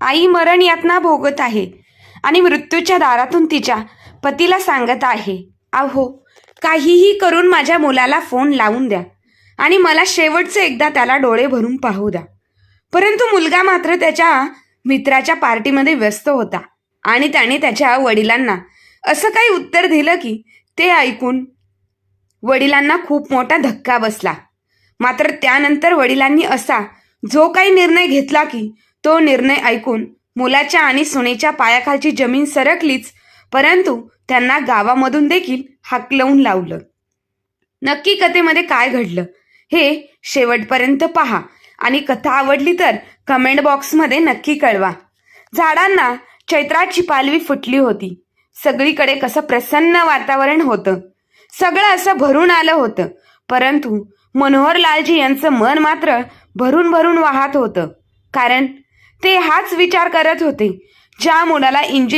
आई मरण यातना भोगत आहे आणि मृत्यूच्या दारातून तिच्या पतीला सांगत आहे अहो काहीही करून माझ्या मुलाला फोन लावून द्या आणि मला शेवटचं एकदा त्याला डोळे भरून पाहू द्या. परंतु मुलगा मात्र त्याच्या मित्राच्या पार्टीमध्ये व्यस्त होता आणि त्याने त्याच्या वडिलांना असं काही उत्तर दिलं की ते ऐकून वडिलांना खूप मोठा धक्का बसला. मात्र त्यानंतर वडिलांनी असा जो काही निर्णय घेतला की तो निर्णय ऐकून मुलाच्या आणि सुनेच्या पायाखालची जमीन सरकलीच परंतु त्यांना गावामधून देखील हाकलवून लावलं. नक्की कथेमध्ये काय घडलं हे शेवटपर्यंत पहा आणि कथा आवडली तर कमेंट बॉक्समध्ये नक्की कळवा. झाडांना चैत्राची पालवी फुटली होती. सगळीकडे कसं प्रसन्न वातावरण होतं. सगळं असं भरून आलं होतं परंतु मनोहर लालजी यांचं मन मात्र भरून भरून वाहत होतं. कारण ते हाच विचार करत होते ज्या मुलाला इंजिन